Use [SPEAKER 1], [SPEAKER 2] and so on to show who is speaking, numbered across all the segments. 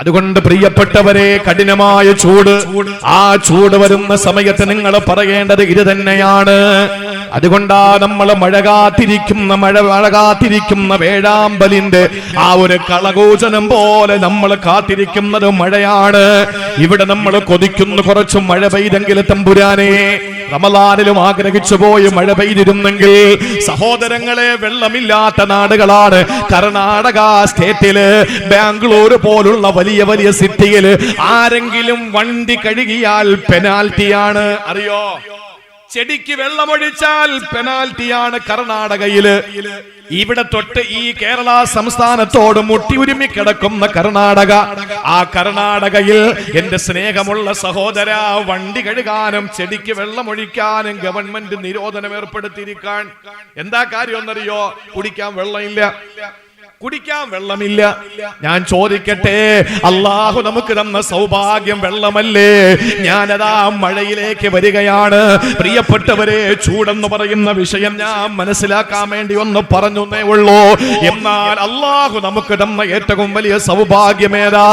[SPEAKER 1] അതുകൊണ്ട് പ്രിയപ്പെട്ടവരെ കഠിനമായ ചൂട്. ആ ചൂട് വരുന്ന സമയത്ത് നിങ്ങൾ പറയേണ്ടത് ഇത് തന്നെയാണ്. അതുകൊണ്ടാ നമ്മൾ മഴ കാത്തിരിക്കുന്ന മഴ മഴ കാത്തിരിക്കുന്ന വേഴാമ്പലിന്റെ ആ ഒരു കളകൂചനം പോലെ നമ്മൾ കാത്തിരിക്കുന്നത് മഴയാണ്. ഇവിടെ നമ്മൾ കൊതിക്കുന്നു കുറച്ച് മഴ പെയ്തെങ്കിൽ തമ്പുരാനെ റമലാനിലും ആഗ്രഹിച്ചു പോയി മഴ പെയ്തിരുന്നെങ്കിൽ സഹോദരങ്ങളെ വെള്ളമില്ലാത്ത നാടുകളാണ്. കർണാടക സ്റ്റേറ്റിൽ ബാംഗ്ലൂർ പോലുള്ള വലിയ വലിയ സിറ്റിയിൽ ആരെങ്കിലും വണ്ടി കഴുകിയാൽ പെനാൽറ്റിയാണ്. അറിയോ? ചെടിക്ക് വെള്ളമൊഴിച്ചാൽ പെനാൽറ്റിയാണ് കർണാടകയിൽ. ഇവിടെ തൊട്ട് ഈ കേരള സംസ്ഥാനത്തോട് മുട്ടിയുരുമി കിടക്കുന്ന കർണാടക. ആ കർണാടകയിൽ എന്റെ സ്നേഹമുള്ള സഹോദര വണ്ടി കഴുകാനും ചെടിക്ക് വെള്ളമൊഴിക്കാനും ഗവൺമെന്റ് നിരോധനം ഏർപ്പെടുത്തിയിരിക്കാൻ. എന്താ കാര്യം എന്നറിയോ? കുടിക്കാൻ വെള്ളമില്ല. കുടിക്കാൻ വെള്ളമില്ല. ഞാൻ ചോദിക്കട്ടെ അള്ളാഹു നമുക്ക് തന്ന സൗഭാഗ്യം വെള്ളമല്ലേ? ഞാനതാ മഴയിലേക്ക് വരികയാണ്. പ്രിയപ്പെട്ടവരെ ചൂടെന്ന് പറയുന്ന വിഷയം ഞാൻ മനസ്സിലാക്കാൻ വേണ്ടി ഒന്ന് പറഞ്ഞു ഉള്ളൂ. എന്നാൽ അള്ളാഹു നമുക്ക് തന്ന ഏറ്റവും വലിയ സൗഭാഗ്യമേതാ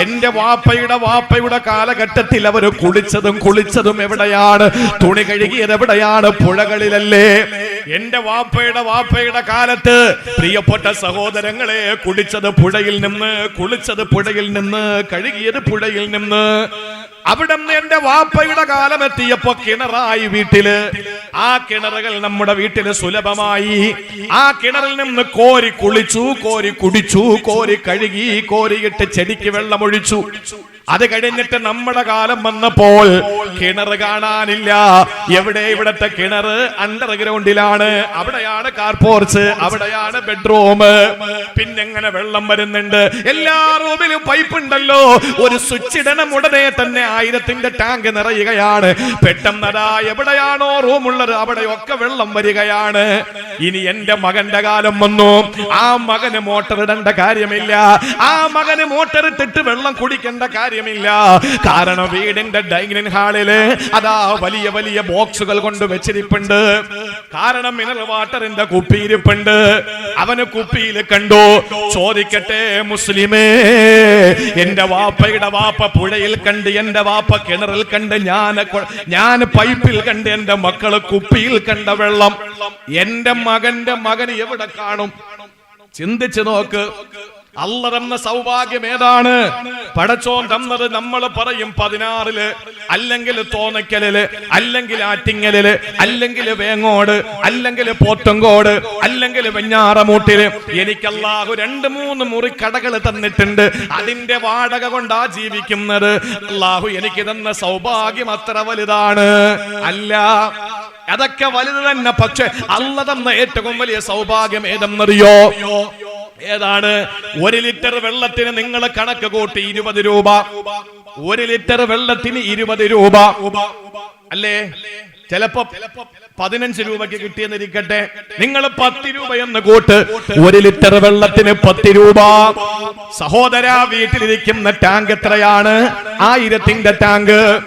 [SPEAKER 1] എന്റെ വാപ്പയുടെ വാപ്പയുടെ കാലഘട്ടത്തിൽ അവർ കുളിച്ചതും കുളിച്ചതും എവിടെയാണ്? തുണി കഴുകിയത് എവിടെയാണ്? പുഴകളിലല്ലേ. എന്റെ വാപ്പയുടെ വാപ്പയുടെ കാലത്ത് പ്രിയപ്പെട്ട സഹോദരങ്ങളെ കുടിച്ചത് പുഴയിൽ നിന്ന് കുളിച്ചത് പുഴയിൽ നിന്ന് കഴുകിയത് പുഴയിൽ നിന്ന്. അവിടെ എന്റെ വാപ്പയുടെ കാലം എത്തിയപ്പോ കിണറായി വീട്ടിൽ. ആ കിണറുകൾ നമ്മുടെ വീട്ടിൽ സുലഭമായി. ആ കിണറിൽ നിന്ന് കോരി കുളിച്ചു കോരി കുടിച്ചു കോരി കഴുകി കോരിയിട്ട് ചെടിക്ക് വെള്ളമൊഴിച്ചു അത് കഴിഞ്ഞിട്ട് നമ്മുടെ കാലം വന്നപ്പോൾ കിണർ കാണാനില്ല. എവിടെ ഇവിടത്തെ കിണർ? അണ്ടർഗ്രൗണ്ടിലാണ്. അവിടെയാണ് കാർപോർച്ച് അവിടെയാണ് ബെഡ്റൂം. പിന്നെങ്ങനെ വെള്ളം വരുന്നുണ്ട്. എല്ലാ റൂമിലും പൈപ്പ് ഉണ്ടല്ലോ. ഒരു സ്വിച്ച് ഇടണം ഉടനെ തന്നെ ആയിരത്തിന്റെ ടാങ്ക് നിറയുകയാണ്. പെട്ടെന്നതാ എവിടെയാണോ റൂമുള്ളത് അവിടെയൊക്കെ വെള്ളം വരികയാണ്. ഇനി എന്റെ മകന്റെ കാലം വന്നു. ആ മകന് മോട്ടർ ഇടേണ്ട കാര്യമില്ല. ആ മകന് മോട്ടർ ഇട്ടിട്ട് വെള്ളം കുടിക്കേണ്ട കാര്യമില്ല. കാരണം വീടിന്റെ ഡൈനിങ് ഹാളിൽ അതാ വലിയ വലിയ ബോക്സുകൾ കൊണ്ട് വെച്ചിരിപ്പുണ്ട്. കാരണം മിനറൽ വാട്ടറിന്റെ കുപ്പിയിരിപ്പുണ്ട്. അവന് കുപ്പിയിൽ കണ്ടു ചോദിക്കട്ടെ മുസ്ലിമേ എന്റെ വാപ്പയുടെ വാപ്പ പുഴയിൽ കണ്ട് എന്റെ വാപ്പ കിണറിൽ കണ്ട് ഞാൻ ഞാൻ പൈപ്പിൽ കണ്ട് എന്റെ മക്കൾ കുപ്പിയിൽ കണ്ട വെള്ളം. എന്റെ മകന്റെ മകൻ എവിടെ കാണും? ചിന്തിച്ചു നോക്ക്. തന്ന സൗഭാഗ്യം ഏതാണ്? പടച്ചോൻ തന്നത് നമ്മൾ പറയും പതിനാറിൽ അല്ലെങ്കിൽ തോന്നക്കലിൽ അല്ലെങ്കിൽ ആറ്റിങ്ങലിൽ അല്ലെങ്കിൽ വേങ്ങോട് അല്ലെങ്കിൽ പോത്തങ്കോട് അല്ലെങ്കിൽ വെഞ്ഞാറമൂട്ടിൽ. എനിക്ക് രണ്ട് മൂന്ന് മുറി കടകൾ തന്നിട്ടുണ്ട്. അതിന്റെ വാടക കൊണ്ടാ ജീവിക്കുന്നത്. അല്ലാഹു എനിക്ക് തന്ന സൗഭാഗ്യം അത്ര വലുതാണ്. അല്ല അതൊക്കെ വലുത് തന്നെ പക്ഷെ അല്ല തന്ന ഏറ്റവും വലിയ സൗഭാഗ്യം ഏതെന്നറിയോ? ഏതാണ്? ഒരു ലിറ്റർ വെള്ളത്തിന് നിങ്ങൾ കണക്ക് കൂട്ടി ഇരുപത് രൂപ. ഒരു ലിറ്റർ വെള്ളത്തിന് ഇരുപത് രൂപ. അല്ലേ? ചിലപ്പോ പതിനഞ്ച് രൂപയ്ക്ക് കിട്ടിയെന്നിരിക്കട്ടെ. നിങ്ങൾ പത്ത് രൂപ എന്ന് കൂട്ട്. ഒരു ലിറ്റർ വെള്ളത്തിന് പത്ത് രൂപ. സഹോദര വീട്ടിലിരിക്കുന്ന ടാങ്ക് എത്രയാണ്? ആയിരത്തിന്റെ ടാങ്ക്.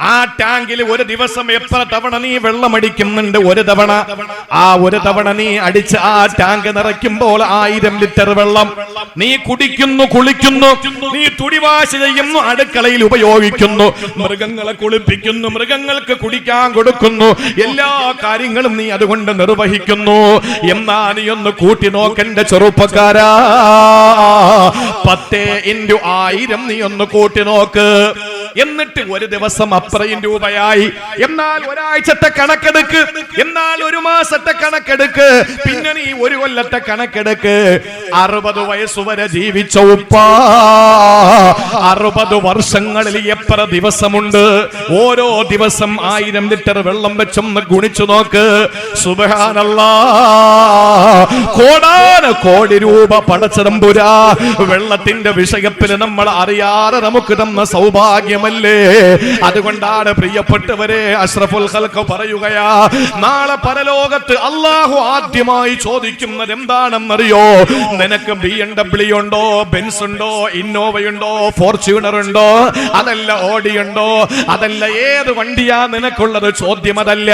[SPEAKER 1] ആ ടാങ്കിൽ ഒരു ദിവസം എത്ര തവണ നീ വെള്ളമടിക്കുന്നുണ്ട്? ഒരു തവണ. ആ ഒരു തവണ നീ അടിച്ച് ആ ടാങ്ക് നിറയ്ക്കുമ്പോൾ ആയിരം ലിറ്റർ വെള്ളം. നീ കുടിക്കുന്നു കുളിക്കുന്നു. നീ തുടിവാശ ചെയ്യുന്നു അടുക്കളയിൽ ഉപയോഗിക്കുന്നു. മൃഗങ്ങളെ കുളിപ്പിക്കുന്നു മൃഗങ്ങൾക്ക് കുടിക്കാൻ കൊടുക്കുന്നു. എല്ലാ കാര്യങ്ങളും നീ അതുകൊണ്ട് നിർവഹിക്കുന്നു. എന്നാ നീ ഒന്ന് കൂട്ടി നോക്കണ്ട ചെറുപ്പക്കാരാ. പത്തേ ഇന്റു ആയിരം നീ ഒന്ന് കൂട്ടി നോക്ക്. എന്നിട്ട് ഒരു ദിവസം അത്രയും രൂപയായി. എന്നാൽ ഒരാഴ്ചത്തെ കണക്കെടുക്ക്. എന്നാൽ ഒരു മാസത്തെ കണക്കെടുക്ക്. പിന്നെ നീ ഒരു കൊല്ലത്തെ കണക്കെടുക്ക്. അറുപത് വയസ്സുവരെ ജീവിച്ച ഉപ്പ. അറുപത് വർഷങ്ങളിൽ എത്ര ദിവസമുണ്ട്? ഓരോ ദിവസം ആയിരം ലിറ്റർ വെള്ളം വെച്ചൊന്ന് ഗുണിച്ചു നോക്ക്. സുബാനല്ല കോടാന കോടി രൂപ പടച്ചതമ്പുരാ. വെള്ളത്തിന്റെ വിഷയത്തിൽ നമ്മൾ അറിയാതെ നമുക്ക് തന്ന സൗഭാഗ്യമല്ലേ? അതുകൊണ്ടാണ് പ്രിയപ്പെട്ടവരെ അഷ്റഫുൽ ഹൽക്ക പറയുകയാ നാളെ പരലോകത്ത് അള്ളാഹു ആദ്യമായി ചോദിക്കുന്നത് എന്താണെന്നറിയോ നിനക്ക് ബി എം ഡബ്ല്യു ഉണ്ടോ? ബെൻസ് ഉണ്ടോ? ഇന്നോവയുണ്ടോ ഫോർച്യൂണർ ഉണ്ടോ? അതല്ല ഓടി ഉണ്ടോ? അതല്ല ഏത് വണ്ടിയാ നിനക്കുള്ളത്? ചോദ്യം അതല്ല.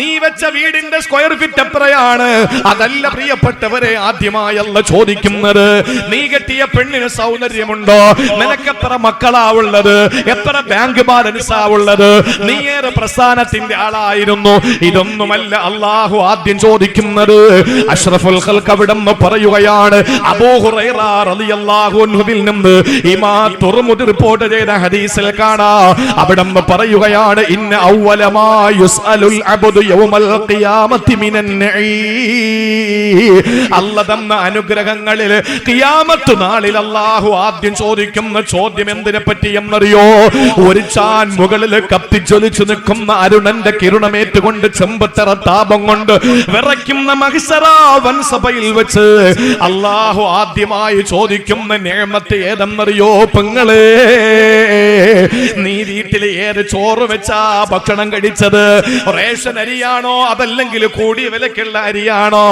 [SPEAKER 1] നീ വെച്ച വീടിന്റെ സ്ക്വയർ ഫീറ്റ് എത്രയാണ്? അതല്ല പ്രിയപ്പെട്ടവരെ ആദ്യമായല്ല ചോദിക്കുന്നത്. നീ കെട്ടിയ പെണ്ണിന് സൗന്ദര്യമുണ്ടോ? നിനക്ക് എത്ര മക്കളാ ഉള്ളത്? എത്ര ബാങ്ക് ബാലൻസാ ഉള്ളത്? നീ ഏറെ പ്രസ്ഥാനത്തിന്റെ ആളായിരുന്നു? ഇതൊന്നുമല്ല അള്ളാഹു ആദ്യം ചോദിക്കുന്നത്. അഷ്റഫുൽ ഖൽക്ക് അവിടെ പറയുകയാണ് അബൂ ഹുറൈറ റളിയല്ലാഹു അൻഹുവിൽ നിന്ന് ഇമാ തുറമുദ് റിപ്പോർട്ട് ചെയ്ത ഹദീസിൽ കാണാ. അവിടെ പറയുകയാണ് ഇന്ന അവലമാ യുസ്അലുൽ അബ്ദു യൗമൽ ഖിയാമത്തി മിനൻ അല്ല അനുഗ്രഹങ്ങളിൽ ഖിയാമത്ത് നാളിൽ അല്ലാഹു ആദ്യം ചോദിക്കുന്ന ചോദ്യം എന്തിനെ പറ്റി എന്നറിയോ? ഒരു ചാൻ മുകളിൽ കത്തിച്ചൊലിച്ചു നിൽക്കുന്ന അരുണന്റെ കിരണമേറ്റുകൊണ്ട് ചെമ്പത്തറ താപം കൊണ്ട് വിറയ്ക്കുന്ന മഹിസറാ വൻസഭയിൽ വെച്ച് അള്ളാഹു ആദ്യമായി ചോദിക്കുന്ന നേമത്തെ ഏതെന്നറിയോ പെങ്ങളെ? നീ വീട്ടിൽ ഏത് ചോറ് വെച്ചാ ഭക്ഷണം കഴിച്ചത്? റേഷൻ അരിയാണോ? അതല്ലെങ്കിൽ കൂടിയ വിലക്കുള്ള അരിയാണോ?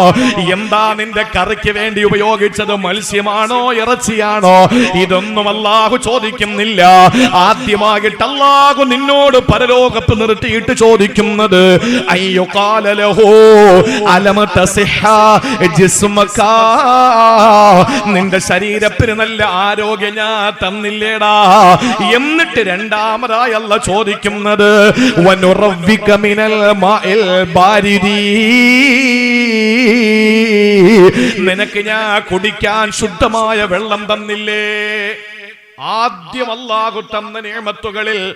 [SPEAKER 1] എന്താ നിന്റെ കറിക്ക് വേണ്ടി ഉപയോഗിച്ചത്? മത്സ്യമാണോ? ഇറച്ചിയാണോ? ഇതൊന്നും അല്ലാഹു ചോദിക്കുന്നില്ല. ആദ്യമായിട്ട് അല്ലാഹു നിന്നോട് പരലോകത്ത് നിർത്തിയിട്ട് ചോദിക്കുന്നത് അയ്യോ കാലലഹോ അലമ തസിഹ ജിസ്മകാ നിന്റെ ശരീരത്തിന് നല്ല ആരോഗ്യം ഞാൻ തന്നില്ലേടാ. എന്നിട്ട് രണ്ടാമതായി അല്ല ചോദിക്കുന്നത് വനുറവ്വിക മിനൽ മാഇൽ ബാരിദീ. നിനക്ക് ഞാൻ കുടിക്കാൻ ശുദ്ധമായ വെള്ളം തന്നില്ലേ? ആദ്യം അല്ലാഹു തന്ന നിയമത്തുകളിൽ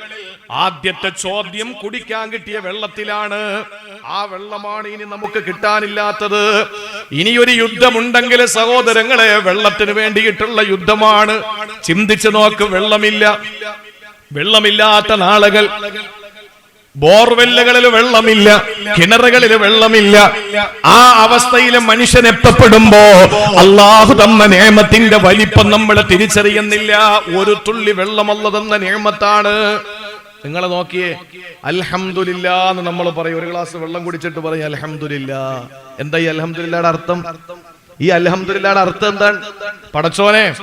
[SPEAKER 1] ആദ്യത്തെ ചോദ്യം കുടിക്കാൻ കിട്ടിയ വെള്ളത്തിലാണ്. ആ വെള്ളമാണ് ഇനി നമുക്ക് കിട്ടാനില്ലാത്തത്. ഇനിയൊരു യുദ്ധമുണ്ടെങ്കിൽ സഹോദരങ്ങളെ വെള്ളത്തിന് വേണ്ടിയിട്ടുള്ള യുദ്ധമാണ്. ചിന്തിച്ചു നോക്ക് വെള്ളമില്ല. വെള്ളമില്ലാത്ത നാളുകൾ. ബോർവെല്ലുകളിൽ വെള്ളമില്ല കിണറുകളിൽ വെള്ളമില്ല. ആ അവസ്ഥയിൽ മനുഷ്യൻ എത്തപ്പെടുമ്പോ അള്ളാഹു തന്ന നിയമത്തിന്റെ വലിപ്പം നമ്മൾ തിരിച്ചറിയുന്നില്ല. ഒരു തുള്ളി വെള്ളമല്ല തന്ന നിയമത്താണ് നിങ്ങളെ നോക്കിയേ അൽഹമില്ല എന്ന് നമ്മൾ പറയും. ഒരു ഗ്ലാസ് വെള്ളം കുടിച്ചിട്ട് പറയും അൽഹമില്ല എന്താ ഈ അൽഹമില്ലയുടെ അർത്ഥം? ഈ അൽഹമില്ലയുടെ അർത്ഥം എന്താണ്? പടച്ചോനെ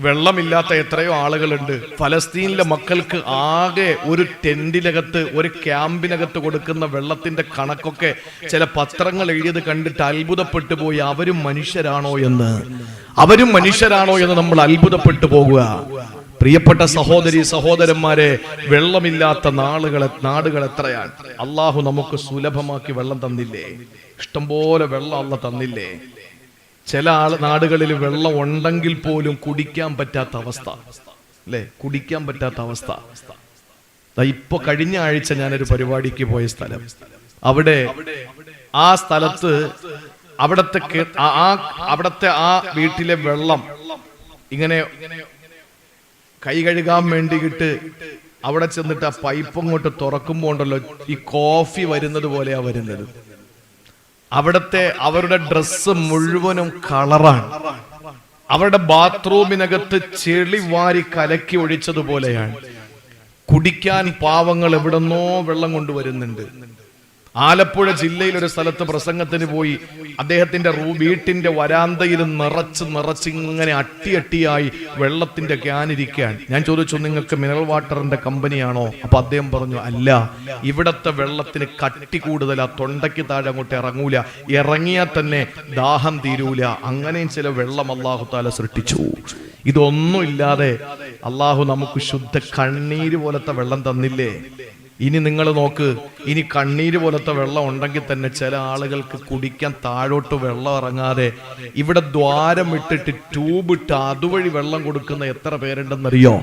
[SPEAKER 1] വെള്ളമില്ലാത്ത എത്രയോ ആളുകളുണ്ട്. ഫലസ്തീനിലെ മക്കൾക്ക് ആകെ ഒരു ടെന്റിനകത്ത് ഒരു ക്യാമ്പിനകത്ത് കൊടുക്കുന്ന വെള്ളത്തിന്റെ കണക്കൊക്കെ ചില പത്രങ്ങൾ എഴുതിയത് കണ്ടിട്ട് അത്ഭുതപ്പെട്ടു പോയി. അവരും മനുഷ്യരാണോ എന്ന്? അവരും മനുഷ്യരാണോ എന്ന് നമ്മൾ അത്ഭുതപ്പെട്ടു പോകുക. പ്രിയപ്പെട്ട സഹോദരി സഹോദരന്മാരെ വെള്ളമില്ലാത്ത നാളുകളെ നാടുകൾ എത്രയാണ്? അള്ളാഹു നമുക്ക് സുലഭമാക്കി വെള്ളം തന്നില്ലേ? ഇഷ്ടംപോലെ വെള്ളം അല്ല തന്നില്ലേ? ചില ആൾ നാടുകളിൽ വെള്ളം ഉണ്ടെങ്കിൽ പോലും കുടിക്കാൻ പറ്റാത്ത അവസ്ഥ. അല്ലെ? കുടിക്കാൻ പറ്റാത്ത അവസ്ഥ. ഇപ്പൊ കഴിഞ്ഞ ആഴ്ച ഞാനൊരു പരിപാടിക്ക് പോയ സ്ഥലം. അവിടെ ആ സ്ഥലത്ത് അവിടത്തെ ആ- അവിടത്തെ ആ വീട്ടിലെ വെള്ളം ഇങ്ങനെ കൈ കഴുകാൻ വേണ്ടിയിട്ട് അവിടെ ചെന്നിട്ട് ആ പൈപ്പ് അങ്ങോട്ട് തുറക്കുമ്പോ ഉണ്ടല്ലോ ഈ കോഫി വരുന്നത് പോലെയാ വരുന്നത്. അവിടത്തെ അവരുടെ ഡ്രസ്സ് മുഴുവനും കളറാണ് അവരുടെ ബാത്റൂമിനകത്ത് ചെളി വാരി കലക്കി ഒഴിച്ചതുപോലെയാണ്. കുടിക്കാൻ പാവങ്ങൾ എവിടെന്നോ വെള്ളം കൊണ്ടുവരുന്നുണ്ട്. ആലപ്പുഴ ജില്ലയിൽ ഒരു സ്ഥലത്ത് പ്രസംഗത്തിന് പോയി അദ്ദേഹത്തിന്റെ വീട്ടിന്റെ വരാന്തയിൽ നിറച്ച് നിറച്ച് ഇങ്ങനെ അട്ടി അട്ടിയായി വെള്ളത്തിന്റെ ക്യാൻ ഇരിക്കുകയാണ് ഞാൻ ചോദിച്ചു നിങ്ങൾക്ക് മിനറൽ വാട്ടറിന്റെ കമ്പനിയാണോ? അപ്പൊ അദ്ദേഹം പറഞ്ഞു അല്ല ഇവിടത്തെ വെള്ളത്തിന് കട്ടി കൂടുതലാ തൊണ്ടയ്ക്ക് താഴെ അങ്ങോട്ട് ഇറങ്ങൂല ഇറങ്ങിയാൽ തന്നെ ദാഹം തീരൂല. അങ്ങനെയും ചില വെള്ളം അള്ളാഹു താല സൃഷ്ടിച്ചു. ഇതൊന്നും ഇല്ലാതെ അള്ളാഹു നമുക്ക് ശുദ്ധ കണ്ണീര് പോലത്തെ വെള്ളം തന്നില്ലേ? ഇനി നിങ്ങൾ നോക്ക് ഇനി കണ്ണീര് പോലത്തെ വെള്ളം ഉണ്ടെങ്കിൽ തന്നെ ചില ആളുകൾക്ക് കുടിക്കാൻ താഴോട്ട് വെള്ളം ഇറങ്ങാതെ ഇവിടെ ദ്വാരം ഇട്ടിട്ട് ട്യൂബ് ഇട്ട് അതുവഴി വെള്ളം കൊടുക്കുന്ന എത്ര പേരുണ്ടെന്നറിയോ?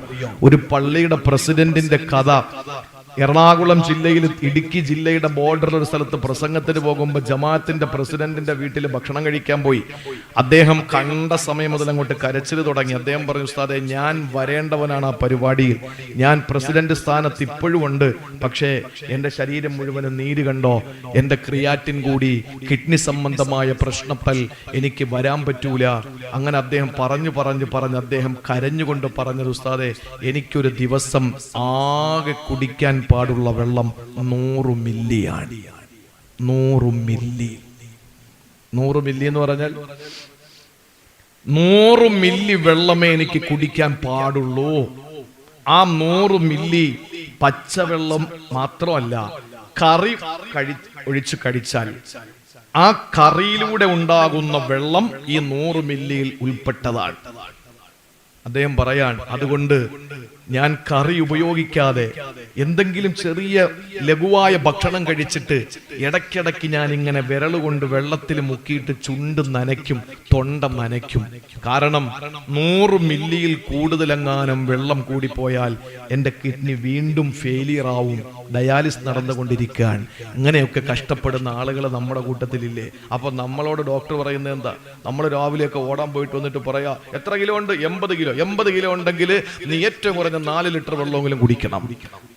[SPEAKER 1] ഒരു പള്ളിയുടെ പ്രസിഡന്റിന്റെ കഥ. എറണാകുളം ജില്ലയിൽ ഇടുക്കി ജില്ലയുടെ ബോർഡറിൽ ഒരു സ്ഥലത്ത് പ്രസംഗത്തിന് പോകുമ്പോൾ ജമാഅത്തിന്റെ പ്രസിഡന്റിന്റെ വീട്ടിൽ ഭക്ഷണം കഴിക്കാൻ പോയി. അദ്ദേഹം കണ്ട സമയം മുതൽ അങ്ങോട്ട് കരച്ചിൽ തുടങ്ങി. അദ്ദേഹം പറഞ്ഞു ഉസ്താദെ ഞാൻ വരേണ്ടവനാണ് ആ പരിപാടിയിൽ. ഞാൻ പ്രസിഡന്റ് സ്ഥാനത്ത് ഇപ്പോഴും ഉണ്ട്. പക്ഷേ എന്റെ ശരീരം മുഴുവനും നീര് കണ്ടോ? എന്റെ ക്രിയാറ്റിൻ കൂടി കിഡ്നി സംബന്ധമായ പ്രശ്നപ്പൽ എനിക്ക് വരാൻ പറ്റൂല. അങ്ങനെ അദ്ദേഹം പറഞ്ഞു പറഞ്ഞു പറഞ്ഞ്. അദ്ദേഹം കരഞ്ഞുകൊണ്ട് പറഞ്ഞത് ഉസ്താദെ എനിക്കൊരു ദിവസം ആകെ കുടിക്കാൻ പാടുള്ള വെള്ളം നൂറ് മില്ലിയാണ്. നൂറ് മില്ലി. നൂറ് മില്ലി എന്ന് പറഞ്ഞാൽ നൂറ് മില്ലി വെള്ളമേ എനിക്ക് കുടിക്കാൻ പാടുള്ളൂ. ആ നൂറ് മില്ലി പച്ചവെള്ളം മാത്രമല്ല കറി കഴി ഒഴിച്ച് കഴിച്ചാൽ. ആ കറിയിലൂടെ ഉണ്ടാകുന്ന വെള്ളം ഈ നൂറ് മില്ലിയിൽ ഉൾപ്പെട്ടതാണ്. അദ്ദേഹം പറയാൻ അതുകൊണ്ട് ഞാൻ കറി ഉപയോഗിക്കാതെ എന്തെങ്കിലും ചെറിയ ലഘുവായ ഭക്ഷണം കഴിച്ചിട്ട് ഇടയ്ക്കിടയ്ക്ക് ഞാൻ ഇങ്ങനെ വിരളുകൊണ്ട് വെള്ളത്തിൽ മുക്കിയിട്ട് ചുണ്ട് നനയ്ക്കും തൊണ്ട നനയ്ക്കും. കാരണം നൂറ് മില്ലിയിൽ കൂടുതലെങ്ങാനും വെള്ളം കൂടിപ്പോയാൽ എന്റെ കിഡ്നി വീണ്ടും ഫെയിലിയർ ആവും. ഡയാലിസ് നടന്നുകൊണ്ടിരിക്കാൻ ഇങ്ങനെയൊക്കെ കഷ്ടപ്പെടുന്ന ആളുകൾ നമ്മുടെ കൂട്ടത്തിലില്ലേ? അപ്പൊ നമ്മളോട് ഡോക്ടർ പറയുന്നത് എന്താ? നമ്മൾ രാവിലെയൊക്കെ ഓടാൻ പോയിട്ട് വന്നിട്ട് പറയാ എത്ര കിലോ ഉണ്ട്? എൺപത് കിലോ. എൺപത് കിലോ ഉണ്ടെങ്കിൽ നീ ഏറ്റവും കുറഞ്ഞ നാല് ലിറ്റർ വെള്ളമെങ്കിലും കുടിക്കണം.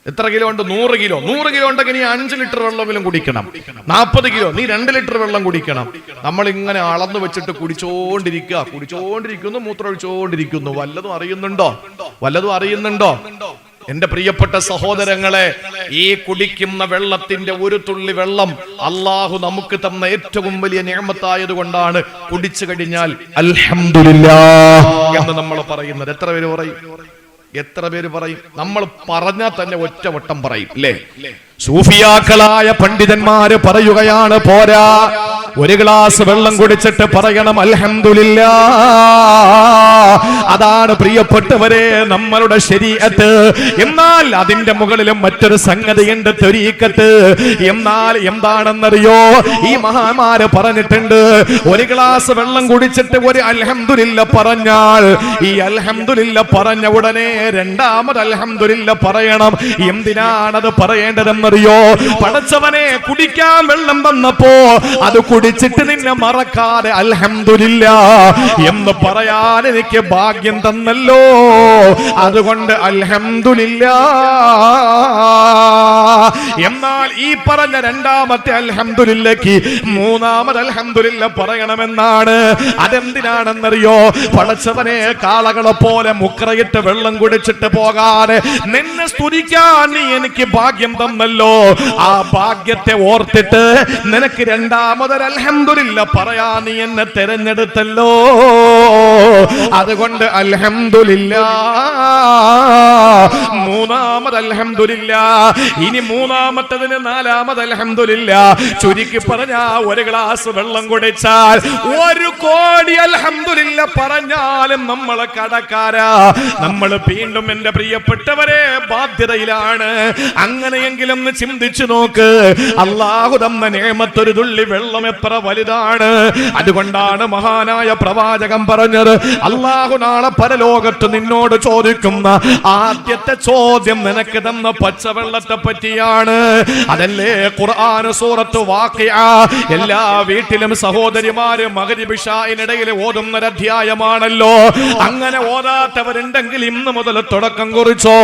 [SPEAKER 1] എത്ര കിലോ ഉണ്ട്? നൂറ് കിലോ. നൂറ് കിലോ ഉണ്ടെങ്കിൽ നീ അഞ്ച് ലിറ്റർ വെള്ളമെങ്കിലും കുടിക്കണം. നാൽപ്പത് കിലോ. നീ രണ്ട് ലിറ്റർ വെള്ളം കുടിക്കണം. നമ്മൾ ഇങ്ങനെ അളന്നു വെച്ചിട്ട് കുടിച്ചോണ്ടിരിക്കുക. കുടിച്ചോണ്ടിരിക്കുന്നു മൂത്രം ഒഴിച്ചോണ്ടിരിക്കുന്നു വല്ലതും അറിയുന്നുണ്ടോ? വല്ലതും അറിയുന്നുണ്ടോ? എന്റെ പ്രിയപ്പെട്ട സഹോദരങ്ങളെ ഈ കുടിക്കുന്ന വെള്ളത്തിന്റെ ഒരു തുള്ളി വെള്ളം അള്ളാഹു നമുക്ക് തന്ന ഏറ്റവും വലിയ നിയമത്തായത് കൊണ്ടാണ് കുടിച്ചു കഴിഞ്ഞാൽ എന്ന് നമ്മൾ പറയുന്നത്. എത്ര പേര് പറയും? എത്ര പേര് പറയും? നമ്മൾ പറഞ്ഞാൽ തന്നെ ഒറ്റവട്ടം പറയും അല്ലേ സൂഫിയാക്കളായ പണ്ഡിതന്മാര് പറയുകയാണ് പോരാ ഒരു ഗ്ലാസ് വെള്ളം കുടിച്ചിട്ട് പറയണം അൽഹംദുലില്ലാ. അതാണ് പ്രിയപ്പെട്ടവരെ നമ്മളുടെ ശരീരത്ത്. എന്നാൽ അതിന്റെ മുകളിലും മറ്റൊരു സംഗതിയുണ്ട് തൊരീക്കത്ത്. എന്നാൽ എന്താണെന്നറിയോ? ഈ മഹാമാര് പറഞ്ഞിട്ടുണ്ട് ഒരു ഗ്ലാസ് വെള്ളം കുടിച്ചിട്ട് ഒരു അൽഹംദുലില്ല പറഞ്ഞാൽ ഈ അൽഹംദുലില്ല പറഞ്ഞ ഉടനെ രണ്ടാമത് അൽഹംദുലില്ല പറയണം. എന്തിനാണത് പറയേണ്ടതെന്നറിയോ പടച്ചവനെ കുടിക്കാൻ വെള്ളം വന്നപ്പോ അത് കുടിച്ചിട്ട് നിന്നെ മറക്കാതെ അൽഹമില്ല എന്ന് പറയാൻ എനിക്ക് ഭാഗ്യം തന്നല്ലോ. അതുകൊണ്ട് അൽഹംദുലില്ല. എന്നാൽ ഈ പറഞ്ഞ രണ്ടാമത്തെ അൽഹംദുലില്ലക്ക് മൂന്നാമത് അൽഹംദുലില്ല പറയണമെന്നാണ്. അതെന്തിനാണെന്നറിയോ? പടച്ചവനെ കാളകളെ പോലെ മുക്കറയിട്ട് വെള്ളം കുടിച്ചിട്ട് പോകാതെ നിന്നെ സ്തുതിക്കാൻ നീ എനിക്ക് ഭാഗ്യം തന്നല്ലോ. ആ ഭാഗ്യത്തെ ഓർത്തിട്ട് നിനക്ക് രണ്ടാമതൊരു അൽഹംദുലില്ല പറയാ നീ എന്നെ തെരഞ്ഞെടുത്തല്ലോ. അതുകൊണ്ട് അൽഹംദുലില്ല മൂന്നാമത് അലഹമില്ല ഇനി മൂന്നാമത്തതിന് നാലാമത് അലഹമില്ല ചുരുക്കി പറഞ്ഞ ഒരു ഗ്ലാസ് വെള്ളം കുടിച്ചാൽ ഒരു കോടി അലഹമില്ല പറഞ്ഞാലും നമ്മളെ കടക്കാരാ. നമ്മൾ വീണ്ടും എന്റെ പ്രിയപ്പെട്ടവരെ ബാധ്യതയിലാണ്. അങ്ങനെയെങ്കിലും ചിന്തിച്ചു നോക്ക്. അള്ളാഹു തന്ന നേമത്തൊരു തുള്ളി വെള്ളം എത്ര വലുതാണ്. അതുകൊണ്ടാണ് മഹാനായ പ്രവാചകം പറഞ്ഞത്. അള്ളാഹു നാളെ പരലോകത്ത് നിന്നോട് ചോദിക്കുന്ന ആദ്യത്തെ ചോദ്യം നിനക്ക് തന്ന പച്ചവെള്ളത്തെ പറ്റിയാണ്. അതല്ലേ ഖുർആൻ സൂറത്ത് വാക്കിയ എല്ലാ വീട്ടിലും സഹോദരിമാര് മകരിബിഷായിനിടയിൽ ഓതുന്ന അധ്യായമാണല്ലോ. അങ്ങനെ ഓതാത്തവരുണ്ടെങ്കിൽ ഇന്ന് മുതൽ തുടക്കം കുറിച്ചോ.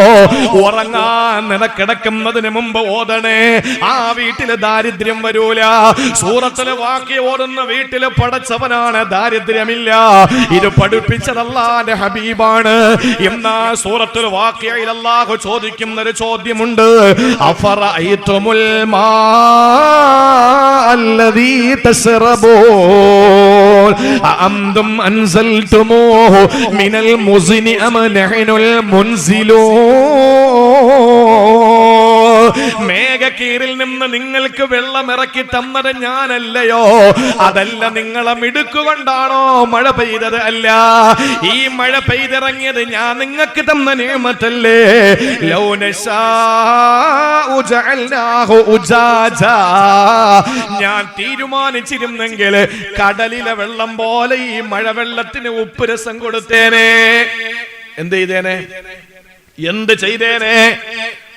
[SPEAKER 1] ഉറങ്ങാൻ നിനക്കിടക്കുന്നതിന് മുമ്പ് ഓതണേ. ആ വീട്ടിൽ ദാരിദ്ര്യം വരൂല. സൂറത്തിൽ വാക്കി ഓടുന്ന വീട്ടിൽ പടച്ചവനാണ് ദാരിദ്ര്യമില്ല. ഇത് പഠിപ്പിച്ചതല്ലാന്റെ ഹബീബാണ്. എന്നാ സൂറത്തിൽ വാക്കിയയിൽ അല്ലാഹു ചോദിക്കുന്ന ഒരു ചോദ്യമുണ്ട് അഫറ മാ الذي تشربون أأنتم أنزلتموه من المزن أم نحن المنزلون മേഘക്കീറിൽ നിന്ന് നിങ്ങൾക്ക് വെള്ളം ഇറക്കി തന്നത് ഞാനല്ലയോ? അതല്ല നിങ്ങളെ മിടുക്കുകൊണ്ടാണോ മഴ പെയ്തത് അല്ല. ഈ മഴ പെയ്തിറങ്ങിയത് ഞാൻ നിങ്ങൾക്ക് തന്ന നിയമത്തല്ലേ? ഞാൻ തീരുമാനിച്ചിരുന്നെങ്കിൽ കടലിലെ വെള്ളം പോലെ ഈ മഴവെള്ളത്തിന് ഉപ്പ് രസം കൊടുത്തേനെ. എന്ത് ചെയ്തേനെ? എന്ത് ചെയ്തേനെ?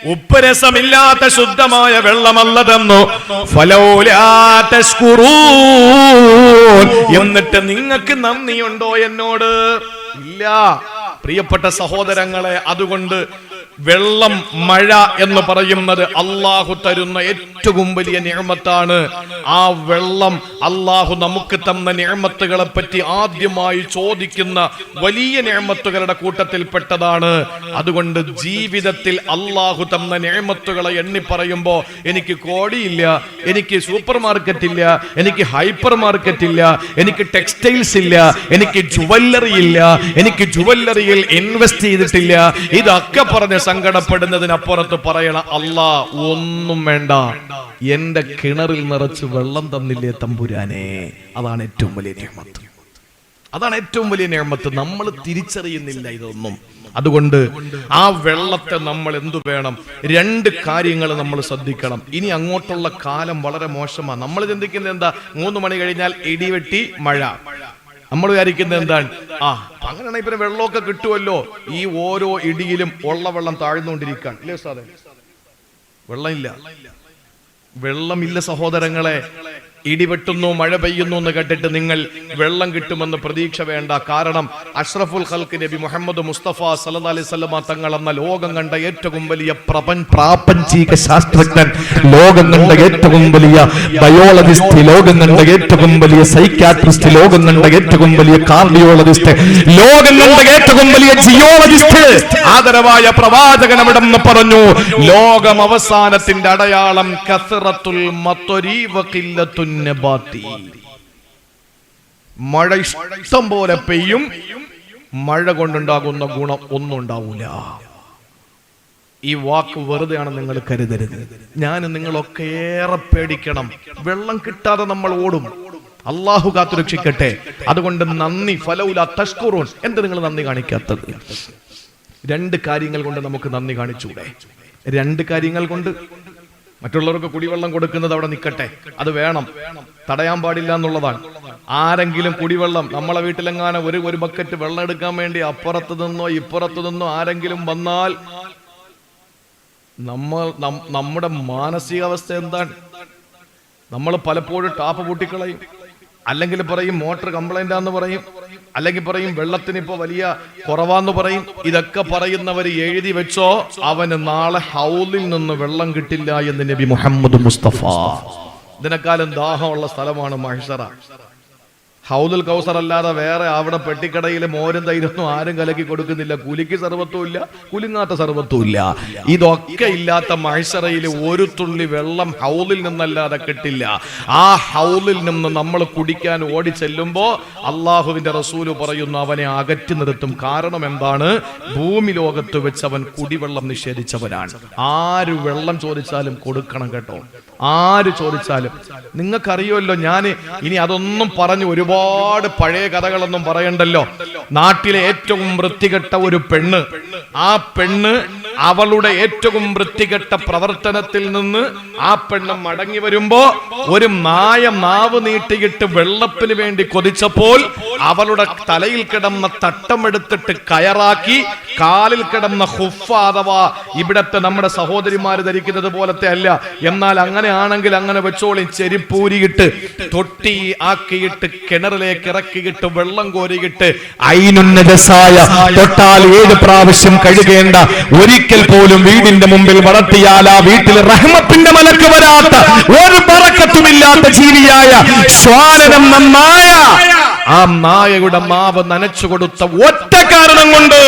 [SPEAKER 1] ഉപ്പ് രസമില്ലാത്ത ശുദ്ധമായ വെള്ളമല്ലതെന്നു. എന്നിട്ട് നിങ്ങൾക്ക് നന്ദിയുണ്ടോ എന്നോട് ഇല്ല പ്രിയപ്പെട്ട സഹോദരങ്ങളെ അതുകൊണ്ട് വെള്ളം മഴ എന്ന് പറയുന്നത് അള്ളാഹു തരുന്ന ഏറ്റവും വലിയ നിയമത്താണ്. ആ വെള്ളം അള്ളാഹു നമുക്ക് തന്ന നിയമത്തുകളെ പറ്റി ആദ്യമായി ചോദിക്കുന്ന വലിയ നിയമത്തുകളുടെ കൂട്ടത്തിൽപ്പെട്ടതാണ്. അതുകൊണ്ട് ജീവിതത്തിൽ അള്ളാഹു തന്ന നിയമത്തുകളെ എണ്ണി പറയുമ്പോൾ എനിക്ക് കോടിയില്ല എനിക്ക് സൂപ്പർ മാർക്കറ്റ് ഇല്ല എനിക്ക് ഹൈപ്പർ മാർക്കറ്റ് ഇല്ല എനിക്ക് ടെക്സ്റ്റൈൽസ് ഇല്ല എനിക്ക് ജുവല്ലറി ഇല്ല എനിക്ക് ജുവല്ലറിയിൽ ഇൻവെസ്റ്റ് ചെയ്തിട്ടില്ല. ഇതൊക്കെ പറഞ്ഞ് സങ്കടപ്പെടുന്നതിനപ്പുറത്ത് പറയണ അല്ലാ ഒന്നും വേണ്ട. എന്റെ കിണറിൽ നിറച്ച് വെള്ളം തന്നില്ലേ തമ്പുരാനെ? അതാണ് ഏറ്റവും വലിയ നിയമത്ത്. അതാണ് ഏറ്റവും വലിയ നിയമത്ത്. നമ്മൾ തിരിച്ചറിയുന്നില്ല ഇതൊന്നും. അതുകൊണ്ട് ആ വെള്ളത്തെ നമ്മൾ എന്തു വേണം? രണ്ട് കാര്യങ്ങൾ നമ്മൾ ശ്രദ്ധിക്കണം. ഇനി അങ്ങോട്ടുള്ള കാലം വളരെ മോശമാണ്. നമ്മൾ ചിന്തിക്കുന്നത് എന്താ? മൂന്ന് മണി കഴിഞ്ഞാൽ ഇടിവെട്ടി മഴ. നമ്മൾ വിചാരിക്കുന്നത് എന്താണ്? ആ. അങ്ങനെയാണെങ്കിൽ പിന്നെ വെള്ളമൊക്കെ കിട്ടുമല്ലോ. ഈ ഓരോ ഇടിയിലും ഉള്ള വെള്ളം താഴ്ന്നുകൊണ്ടിരിക്കാൻ ഇല്ലേ സാറേ വെള്ളമില്ല. വെള്ളമില്ല സഹോദരങ്ങളെ. ഇടിവെട്ടുന്നു മഴ പെയ്യുന്നു എന്ന് കേട്ടിട്ട് നിങ്ങൾ വെള്ളം കിട്ടുമെന്ന് പ്രതീക്ഷ വേണ്ട. കാരണം അഷ്റഫുൽ ഖൽക്ക് നബി മുഹമ്മദ് മുസ്തഫ സല്ലല്ലാഹു അലൈഹി വസല്ലമ തങ്ങൾ എന്ന ലോകം കണ്ട ഏറ്റവും വലിയ പ്രപഞ്ച പ്രാപഞ്ചിക ശാസ്ത്രജ്ഞൻ ലോകം കണ്ട ഏറ്റവും വലിയ ബയോളജിസ്റ്റ് ലോകം കണ്ട ഏറ്റവും വലിയ സൈക്യാട്രിസ്റ്റ് ലോകം കണ്ട ഏറ്റവും വലിയ കാർഡിയോളജിസ്റ്റ് ലോകം കണ്ട ഏറ്റവും വലിയ ജിയോളജിസ്റ്റ്. ആദരവായ പ്രവാചകൻ അവിടെ പറഞ്ഞു ലോകം അവസാനത്തിന്റെ അടയാളം കസറത്തുൽ മത്വരി വഖില്ലത്തുൻ നബാത്തി മഴ ഇഷ്ടം പോലെ പെയ്യും. മഴ കൊണ്ടുണ്ടാകുന്ന ഗുണം ഒന്നും ഉണ്ടാവൂല. ഈ വാക്ക് വെറുതെയാണ് നിങ്ങൾ കരുതരുത്. ഞാൻ നിങ്ങളൊക്കെ ഏറെ പേടിക്കണം. വെള്ളം കിട്ടാതെ നമ്മൾ ഓടും. അള്ളാഹു കാത്തുരക്ഷിക്കട്ടെ അതുകൊണ്ട് നന്ദി. ഫലൗല തഷ്കുറൂൺ എന്ത് നിങ്ങൾ നന്ദി കാണിക്കാത്തത്? രണ്ട് കാര്യങ്ങൾ കൊണ്ട് നമുക്ക് നന്ദി കാണിച്ചൂടെ രണ്ട് കാര്യങ്ങൾ കൊണ്ട് മറ്റുള്ളവർക്ക് കുടിവെള്ളം കൊടുക്കുന്നത് അവിടെ നിൽക്കട്ടെ അത് വേണം. തടയാൻ പാടില്ല എന്നുള്ളതാണ്. ആരെങ്കിലും കുടിവെള്ളം നമ്മളെ വീട്ടിലെങ്ങാനും ഒരു ഒരു ബക്കറ്റ് വെള്ളം എടുക്കാൻ വേണ്ടി അപ്പുറത്ത് നിന്നോ ഇപ്പുറത്ത് നിന്നോ ആരെങ്കിലും വന്നാൽ നമ്മൾ നമ്മുടെ മാനസികാവസ്ഥ എന്താണ്? നമ്മൾ പലപ്പോഴും ടാപ്പ് പൂട്ടിക്കളയും. അല്ലെങ്കിൽ പറയും മോട്ടർ കംപ്ലൈന്റ് ആന്ന് പറയും. അല്ലെങ്കിൽ പറയും വെള്ളത്തിന് ഇപ്പൊ വലിയ കുറവാന്ന് പറയും. ഇതൊക്കെ പറയുന്നവർ എഴുതി വെച്ചോ അവന് നാളെ ഹൗലിൽ നിന്ന് വെള്ളം കിട്ടില്ല എന്ന് നബി മുഹമ്മദ് മുസ്തഫ. ഇതിനെക്കാലം ദാഹമുള്ള സ്ഥലമാണ് മഹിഷറ ഹൗദുൽ കൗസർ അല്ലാതെ വേറെ അവിടെ പെട്ടിക്കടയിൽ മോരും തൈരൊന്നും ആരും കലക്കി കൊടുക്കുന്നില്ല. കുലിക്ക് സർവത്വം ഇല്ല കുലുങ്ങാത്ത സർവത്വം ഇല്ല. ഇതൊക്കെ ഇല്ലാത്ത മഴസറയിൽ ഒരു തുള്ളി വെള്ളം ഹൗദിൽ നിന്നല്ലാതെ കിട്ടില്ല. ആ ഹൗദിൽ നിന്ന് നമ്മൾ കുടിക്കാൻ ഓടി ചെല്ലുമ്പോ അള്ളാഹുവിന്റെ റസൂൽ പറയുന്നു അവനെ അകറ്റി നിർത്തും. കാരണം എന്താണ്? ഭൂമി ലോകത്ത് വെച്ച് അവൻ കുടിവെള്ളം നിഷേധിച്ചവനാണ്. ആര് വെള്ളം ചോദിച്ചാലും കൊടുക്കണം കേട്ടോ. ആര് ചോദിച്ചാലും. നിങ്ങൾക്കറിയുമല്ലോ ഞാൻ ഇനി അതൊന്നും പറഞ്ഞു ഒരുപാട് പഴയ കഥകളൊന്നും പറയണ്ടല്ലോ. നാട്ടിലെ ഏറ്റവും വൃത്തികെട്ട ഒരു പെണ്ണ്. ആ പെണ്ണ് അവളുടെ ഏറ്റവും വൃത്തികെട്ട പ്രവർത്തനത്തിൽ നിന്ന് ആ പെണ്ണ് മടങ്ങി വരുമ്പോ ഒരു നായ നാവ് നീട്ടിയിട്ട് വെള്ളത്തിന് വേണ്ടി കൊതിച്ചപ്പോൾ അവളുടെ തലയിൽ കിടന്ന തട്ടമെടുത്തിട്ട് കയറാക്കി കാലിൽ കിടന്ന ഹുഫ അഥവാ ഇവിടത്തെ നമ്മുടെ സഹോദരിമാർ ധരിക്കുന്നത് പോലത്തെ അല്ല. എന്നാൽ അങ്ങനെ ആണെങ്കിൽ അങ്ങനെ വെച്ചോളി ചെരിപ്പൂരിയിട്ട് തൊട്ടി ആക്കിയിട്ട് കിണറിലേക്ക് ഇറക്കിയിട്ട് വെള്ളം കോരിയിട്ട്
[SPEAKER 2] അയിനുന്നതസായ തൊട്ടാൽ ഏഴ് പ്രാവശ്യം കഴുകേണ്ട ഒരിക്കൽ പോലും വീടിന്റെ മുമ്പിൽ വളർത്തിയാൽ ആ വീട്ടിൽ റഹ്മത്തിന്റെ മലക്ക് വരാത്ത ഒരു പറക്കത്തുമില്ലാത്ത ജീവിയായ സ്വാനനം നന്നായ
[SPEAKER 1] ആ നായയുടെ മാവ് നനച്ചു കൊടുത്ത ഒറ്റ കാരണം കൊണ്ട്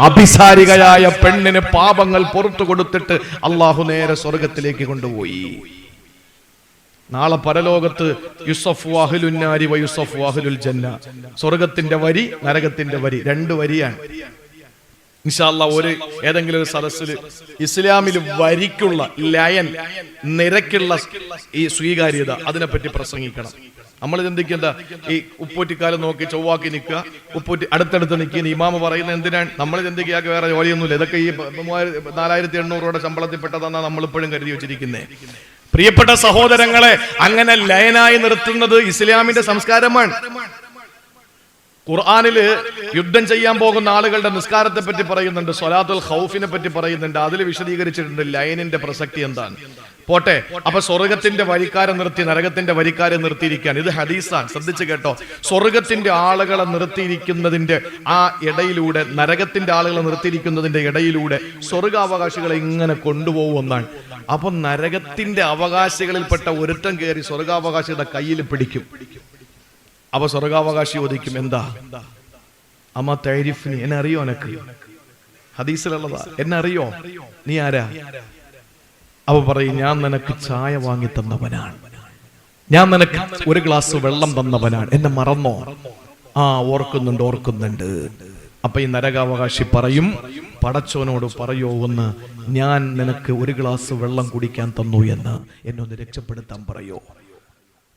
[SPEAKER 1] അഭിസാരികയായ പെണ്ണിന് പാപങ്ങൾ പുറത്തു കൊടുത്തിട്ട് അള്ളാഹു നേരെ സ്വർഗത്തിലേക്ക് കൊണ്ടുപോയി. നാളെ പരലോകത്ത് യുസഫ് വാഹുലുന്നാരി യുസഫ് വാഹുലുൽ ജന്ന. സ്വർഗത്തിന്റെ വരി നരകത്തിന്റെ വരി രണ്ട് വരിയാണ്. ഇൻഷാല്ല ഒരു ഏതെങ്കിലും ഒരു സദസ്സിൽ ഇസ്ലാമിൽ വരിക്കുള്ള ലയൻ നിരക്കുള്ള ഈ സ്വീകാര്യത അതിനെപ്പറ്റി പ്രസംഗിക്കണം. നമ്മൾ ചിന്തിക്കേണ്ട ഈ ഉപ്പൂറ്റിക്കാലം നോക്കി ചൊവ്വാക്കി നിൽക്കുക. ഉപ്പൂറ്റി അടുത്തടുത്ത് നിൽക്കുന്ന ഇമാമ പറയുന്നത് എന്തിനാണ്? നമ്മൾ ചിന്തിക്കുക വേറെ ജോലിയൊന്നുമില്ല. ഇതൊക്കെ ഈ നാലായിരത്തി എണ്ണൂറ് രൂപയുടെ ശമ്പളത്തിൽപ്പെട്ടതെന്നാണ് നമ്മൾ ഇപ്പോഴും കരുതി വെച്ചിരിക്കുന്നത് പ്രിയപ്പെട്ട സഹോദരങ്ങളെ അങ്ങനെ ലയനായി നിർത്തുന്നത് ഇസ്ലാമിന്റെ സംസ്കാരമാണ്. ഖുർആാനിൽ യുദ്ധം ചെയ്യാൻ പോകുന്ന ആളുകളുടെ നിസ്കാരത്തെ പറ്റി പറയുന്നുണ്ട് സൊലാത്തുൽ ഹൗഫിനെ പറ്റി പറയുന്നുണ്ട്. അതിൽ വിശദീകരിച്ചിട്ടുണ്ട് ലൈനിന്റെ പ്രസക്തി എന്താണ്? പോട്ടെ. അപ്പൊ സ്വർഗത്തിന്റെ വരിക്കാരെ നിർത്തി നരകത്തിന്റെ വരിക്കാരെ നിർത്തിയിരിക്കാൻ ഇത് ഹദീസാൻ ശ്രദ്ധിച്ചു കേട്ടോ. സ്വർഗത്തിന്റെ ആളുകളെ നിർത്തിയിരിക്കുന്നതിന്റെ ആ ഇടയിലൂടെ നരകത്തിന്റെ ആളുകളെ നിർത്തിയിരിക്കുന്നതിന്റെ ഇടയിലൂടെ സ്വർഗാവകാശികളെ ഇങ്ങനെ കൊണ്ടുപോകുമെന്നാണ് അപ്പൊ നരകത്തിന്റെ അവകാശികളിൽപ്പെട്ട ഒരുത്തം കയറി സ്വർഗാവകാശിയുടെ കയ്യിൽ പിടിക്കും. അപ്പൊ സ്വർഗാവകാശി ചോദിക്കും എന്താ? അമ്മ തൈരിഫിനി എന്നെ അറിയോ എനക്ക് ഹദീസിലുള്ളതാ. എന്നെ അറിയോ? നീ ആരാ? അവ പറയും ഞാൻ നിനക്ക് ചായ വാങ്ങി തന്നവനാണ്. ഞാൻ നിനക്ക് ഒരു ഗ്ലാസ് വെള്ളം തന്നവനാണ്. എന്നെ മറന്നോ? ആ ഓർക്കുന്നുണ്ട് ഓർക്കുന്നുണ്ട്. അപ്പൊ ഈ നരകാവകാശി പറയും പടച്ചോനോട് പറയോ ഒന്ന് ഞാൻ നിനക്ക് ഒരു ഗ്ലാസ് വെള്ളം കുടിക്കാൻ തന്നു എന്ന്. എന്നൊന്ന് രക്ഷപ്പെടുത്താൻ പറയോ?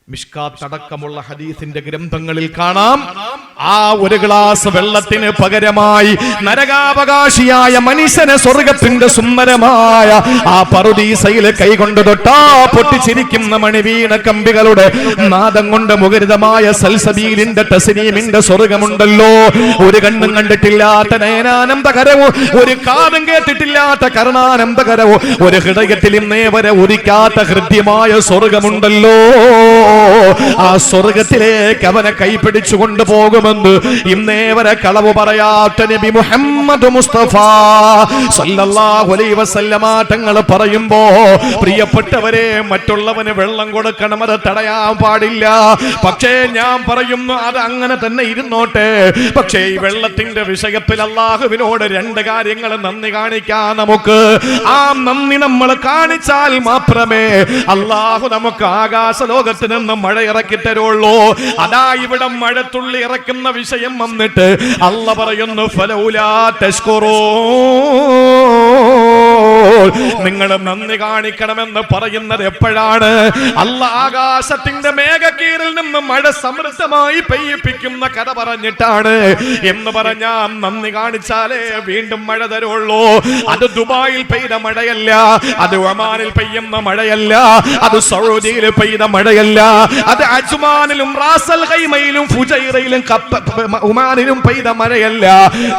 [SPEAKER 1] മിഷ്കാത്ത് അടക്കമുള്ള ഹദീസിന്റെ ഗ്രന്ഥങ്ങളിൽ കാണാം. ആ ഒരു ഗ്ലാസ് വെള്ളത്തിന് പകരമായി നരകാവകാശിയായ മനുഷ്യനെ സ്വർഗത്തിന്റെ സുന്ദരമായ ആ പറുദീസയിലെ കൈകൊണ്ട് തൊട്ടാ പൊട്ടിച്ചിരിക്കുന്ന മണിവീണ കമ്പികളുടെ നാദം കൊണ്ട് മുഖരിതമായ സൽസബീലിന്റെ ടസിനീമിന്റെ സ്വർഗമുണ്ടല്ലോ. ഒരു കണ്ണും കണ്ടിട്ടില്ലാത്ത നയനാനന്ദകരവും ഒരു കാതും കേട്ടിട്ടില്ലാത്ത കരുണാനന്ദകരവും ഒരു ഹൃദയത്തിൽ ഇന്നേ വരെ ഉദിക്കാത്ത ഹൃദ്യമായ സ്വർഗമുണ്ടല്ലോ. ആ സ്വർഗത്തിലേക്ക് അവനെ കൈപിടിച്ചു കൊണ്ടുപോകുമെന്ന് ഇന്നേ വരെ കളവ് പറയാത്ത നബി മുഹമ്മദ് മുസ്തഫ സല്ലല്ലാഹു അലൈഹി വസല്ലമ തങ്ങൾ പറയുമ്പോ പ്രിയപ്പെട്ടവരെ മറ്റുള്ളവന് വെള്ളം കൊടുക്കണം അത് തടയാൻ പാടില്ല. പക്ഷേ ഞാൻ പറയുന്നു അത് അങ്ങനെ തന്നെ ഇരുന്നോട്ടെ. പക്ഷേ ഈ വെള്ളത്തിന്റെ വിഷയത്തിൽ അള്ളാഹുവിനോട് രണ്ട് കാര്യങ്ങൾ നന്ദി കാണിക്കാൻ നമുക്ക്. ആ നന്ദി നമ്മൾ കാണിച്ചാൽ മാത്രമേ അള്ളാഹു നമുക്ക് ആകാശ ലോകത്ത് നിന്ന് മഴ ഇറക്കി തരുള്ളൂ. അതാ ഇവിടെ മഴത്തുള്ളി ഇറക്കുന്ന വിഷയം വന്നിട്ട് അല്ല പറയുന്നു ഫലൗലാ തഷ്കുറൂ നിങ്ങൾ നന്ദി കാണിക്കണമെന്ന് പറയുന്നത് എപ്പോഴാണ്? അല്ല ആകാശത്തിന്റെ മേഘക്കീറിൽ നിന്ന് മഴ സമൃദ്ധമായി പെയ്യിപ്പിക്കുന്ന കഥ പറഞ്ഞിട്ടാണ്. എന്ന് പറഞ്ഞാ നന്ദി കാണിച്ചാലേ വീണ്ടും മഴ തരുള്ളൂ. അത് ദുബായിൽ പെയ്ത മഴയല്ല അത് ഒമാനിൽ പെയ്യുന്ന മഴയല്ല അത് സൗദിയിൽ പെയ്ത മഴയല്ല അത് അജ്മാനിലും റാസൽ ഹൈമയിലും ഫുജൈറയിലും കപ്പ ഉമാനിലും പെയ്ത മഴയല്ല.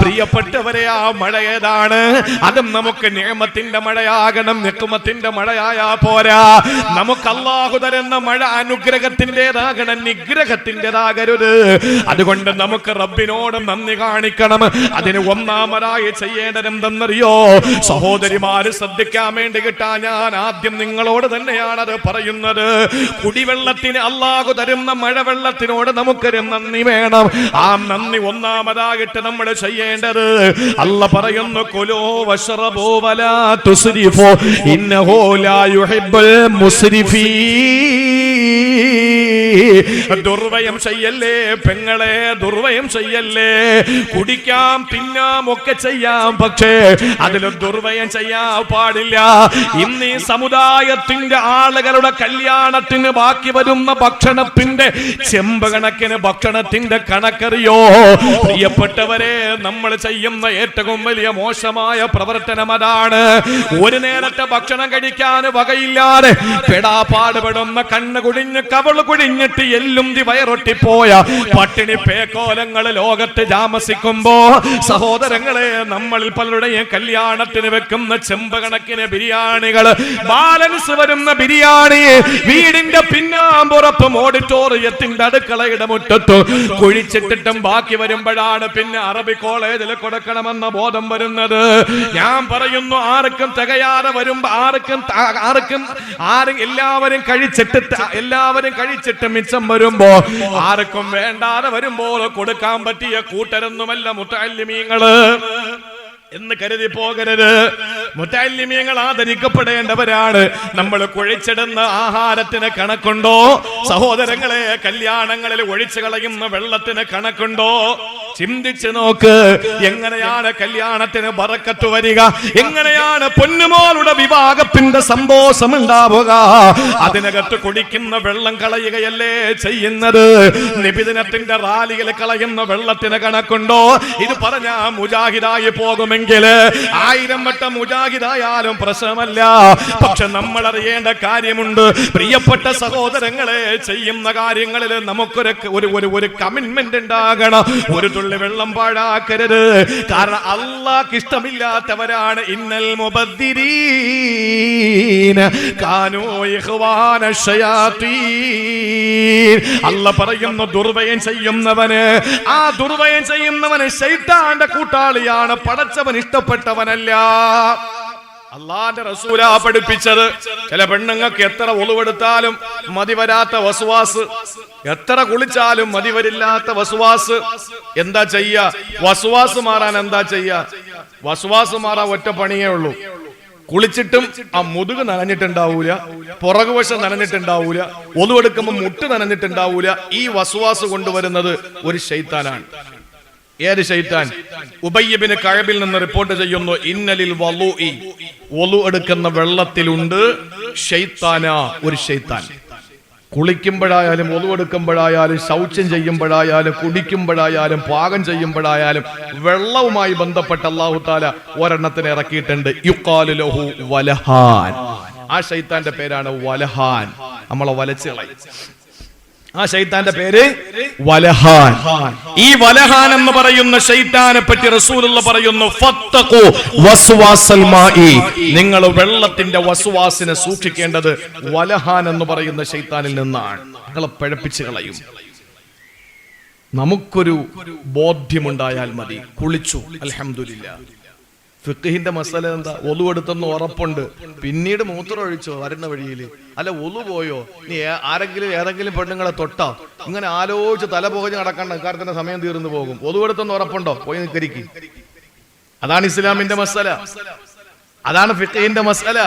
[SPEAKER 1] പ്രിയപ്പെട്ടവരെ ആ മഴ ഏതാണ്? അതും നമുക്ക് നിയമത്തിന്റെ മഴയാകണം നിക്കുമത്തിന്റെ മഴയായാ പോരാ. നമുക്ക് അള്ളാഹു തരുന്ന മഴ അനുഗ്രഹത്തിന്റെതാകണം നിഗ്രഹത്തിന്റെതാകരുത്. അതുകൊണ്ട് നമുക്ക് റബ്ബിനോട് നന്ദി കാണിക്കണം. അതിന് ഒന്നാമതായി ചെയ്യേണ്ടത് എന്തെന്നറിയോ സഹോദരിമാര് ശ്രദ്ധിക്കാൻ വേണ്ടി കിട്ടാ ഞാൻ ആദ്യം നിങ്ങളോട് തന്നെയാണ് അത് പറയുന്നത്. കുടിവെള്ളത്തിന് അള്ളാഹു തരുന്ന മഴവെള്ളത്തിനോട് നമുക്കൊരു നന്ദി വേണം. ആ നന്ദി ഒന്നാമതായിട്ട് നമ്മൾ ചെയ്യേണ്ടത്. അല്ല പറയുന്നു കൊലോ വശറബോ വലാ تسرفوا إنه لا يحب المسرفين. ദുർവയം ചെയ്യല്ലേ പെങ്ങളെ ദുർവയം ചെയ്യല്ലേ? കുടിക്കാം തിന്നാം ഒക്കെ ചെയ്യാം പക്ഷേ അതിൽ ദുർവയം ചെയ്യാൻ പാടില്ല. ഇന്ന് ഈ സമുദായത്തിന്റെ ആളുകളുടെ കല്യാണത്തിന് ബാക്കി വരുന്ന ഭക്ഷണത്തിന്റെ ചെമ്പ് കണക്കിന് ഭക്ഷണത്തിന്റെ കണക്കറിയോ? പ്രിയപ്പെട്ടവരെ നമ്മൾ ചെയ്യുന്ന ഏറ്റവും വലിയ മോശമായ പ്രവർത്തനം അതാണ്. ഒരു നേരത്തെ ഭക്ഷണം കഴിക്കാൻ വകയില്ലാതെ പെടാപാടുപെടുന്ന കണ്ണ് കുടിഞ്ഞ് കവൾ കുടിഞ്ഞിട്ട് എല്ലും ദി വയറൊട്ടിപ്പോയ പട്ടിണി പേക്കോലങ്ങൾ ലോകത്ത് താമസിക്കുമ്പോ സഹോദരങ്ങളെ നമ്മളിൽ പലരുടെയും കല്യാണത്തിന് വെക്കുന്ന ചെമ്പകണക്കിന് ബിരിയാണികൾ ബാലൻസ് വരുന്ന ബിരിയാണി വീടിന്റെ പിന്നാമ്പുറത്തും ഓഡിറ്റോറിയത്തിന്റെ അടുക്കളയുടെ മുറ്റത്ത് കുഴിച്ചിട്ടിട്ടും ബാക്കി വരുമ്പോഴാണ് പിന്നെ അറബി കോളേജിൽ കൊടുക്കണമെന്ന ബോധം വരുന്നത്. ഞാൻ പറയുന്നു ആർക്കും തികയാതെ വരുമ്പോ ആർക്കും ആർക്കും ആരും എല്ലാവരും കഴിച്ചിട്ട് എല്ലാവരും കഴിച്ചിട്ട് മിച്ചം വരുമ്പോ ആർക്കും വേണ്ടാതെ വരുമ്പോൾ കൊടുക്കാൻ പറ്റിയ കൂട്ടരൊന്നുമല്ല മുട്ടാലിമീങ്ങൾ എന്ന് കരുതി പോകരുത്. മുറ്റാലിമ്യങ്ങൾ ആദരിക്കപ്പെടേണ്ടവരാണ്. നമ്മൾ കുഴിച്ചിടുന്ന ആഹാരത്തിന് കണക്കുണ്ടോ? സഹോദരങ്ങളെ കല്യാണങ്ങളിൽ ഒഴിച്ചു കളയുന്ന വെള്ളത്തിന് കണക്കുണ്ടോ? ചിന്തിച്ചു നോക്ക്. എങ്ങനെയാണ് കല്യാണത്തിന് ബറക്കത്ത് വരിക? എങ്ങനെയാണ് പൊന്നുമോളുടെ വിവാഹത്തിന്റെ സന്തോഷം ഉണ്ടാവുക? അതിനകത്ത് കുടിക്കുന്ന വെള്ളം കളയുകയല്ലേ ചെയ്യുന്നത്? നിബിദിനത്തിന്റെ റാലിയിൽ കളയുന്ന വെള്ളത്തിന് കണക്കുണ്ടോ? ഇത് പറഞ്ഞ മുജാഹിദായി പോകുമെങ്കിൽ ആയിരം വട്ടം മുജാഹിദായാലും പ്രശ്നമല്ല. പക്ഷെ നമ്മൾ അറിയേണ്ട കാര്യമുണ്ട്. പ്രിയപ്പെട്ട സഹോദരങ്ങളെ ചെയ്യുന്ന കാര്യങ്ങളിൽ നമുക്കൊരു ഒരു ഒരു കമ്മിറ്റ്മെന്റ് ഉണ്ടാകണം. ഒരു തുള്ളി വെള്ളം പാഴാക്കരുത്. കാരണം അള്ളാഹ് ഇഷ്ടമില്ലാത്തവരാണ് ഇന്നൽ അല്ല പറയുന്നു ദുർവയം ചെയ്യുന്നവന് ആ ദുർവയം ചെയ്യുന്നവന് ശൈത്താന്റെ കൂട്ടാളിയാണ് പടച്ചവൻ ഇഷ്ടപ്പെട്ടവനല്ല. അള്ളാന്റെ റസൂലാ പഠിപ്പിച്ചത്. ചില പെണ്ണുങ്ങൾക്ക് എത്ര ഒളിവെടുത്താലും മതി വരാത്ത വസുവാസ്. എത്ര കുളിച്ചാലും മതി വരില്ലാത്ത വസുവാസ്. എന്താ ചെയ്യ? വസുവാസ് മാറാൻ എന്താ ചെയ്യ? വസുവാസ് മാറാൻ ഒറ്റ പണിയേ ഉള്ളൂ. കുളിച്ചിട്ടും ആ മുതുക് നനഞ്ഞിട്ടുണ്ടാവൂല പുറകുവശം നനഞ്ഞിട്ടുണ്ടാവൂല ഒതുവെടുക്കുമ്പോൾ മുട്ട് നനഞ്ഞിട്ടുണ്ടാവൂല. ഈ വസുവാസ് കൊണ്ടുവരുന്നത് ഒരു ശൈത്താനാണ്. ഏത് ശൈത്താൻ? ഉബയ്യബിന് കഴബിൽ നിന്ന് റിപ്പോർട്ട് ചെയ്യുന്നു ഇന്നലിൽ വലു ഒലു എടുക്കുന്ന വെള്ളത്തിലുണ്ട് ഷെയ്ത്താന ഒരു ഷെയ്ത്താൻ കുളിക്കുമ്പോഴായാലും ഒതുവെടുക്കുമ്പോഴായാലും ശൗച്യം ചെയ്യുമ്പോഴായാലും കുടിക്കുമ്പോഴായാലും പാകം ചെയ്യുമ്പോഴായാലും വെള്ളവുമായി ബന്ധപ്പെട്ട അള്ളാഹു താല ഒരെണ്ണത്തിന് ഇറക്കിയിട്ടുണ്ട്. യുക്കാലു ലഹു വലഹാൻ. ആ ഷൈത്താന്റെ പേരാണ് വലഹാൻ. നമ്മളെ വലച്ചുകളയും ആ ശൈത്താന്റെ പേര് വലഹാൻ. ഈ വലഹാൻ എന്ന് പറയുന്ന ശൈത്താനെ പറ്റി റസൂലുള്ള പറയുന്നു ഫത്തഖു വസ്വാസൽ മാഇ. നിങ്ങൾ വെള്ളത്തിന്റെ വസ്വാസിനെ സൂക്ഷിക്കേണ്ടത് വലഹാൻ എന്ന് പറയുന്ന ശൈത്താനിൽ നിന്നാണ്. നിങ്ങളെ പിഴപ്പിച്ച് കളയും. നമുക്കൊരു ബോധ്യമുണ്ടായാൽ മതി. കുളിച്ചു. അൽഹംദുലില്ലാ. ഫിഖിന്റെ മസല എന്താ? ഒലു എടുത്തെന്ന് ഉറപ്പുണ്ട്. പിന്നീട് മൂത്രം ഒഴിച്ചോ വരുന്ന വഴിയിൽ അല്ല ഒലു പോയോ? നീ ആരെങ്കിലും ഏതെങ്കിലും പെണ്ണുങ്ങളെ തൊട്ടോ? ഇങ്ങനെ ആലോചിച്ച് തല പുകഞ്ഞ് നടക്കണ്ട. ഇക്കാര്യത്തിന്റെ സമയം തീർന്നു പോകും. ഒലു എടുത്തെന്ന് ഉറപ്പുണ്ടോ? പോയി നിക്കരിക്ക് അതാണ് ഇസ്ലാമിന്റെ മസല. അതാണ് ഫിഖിന്റെ മസല.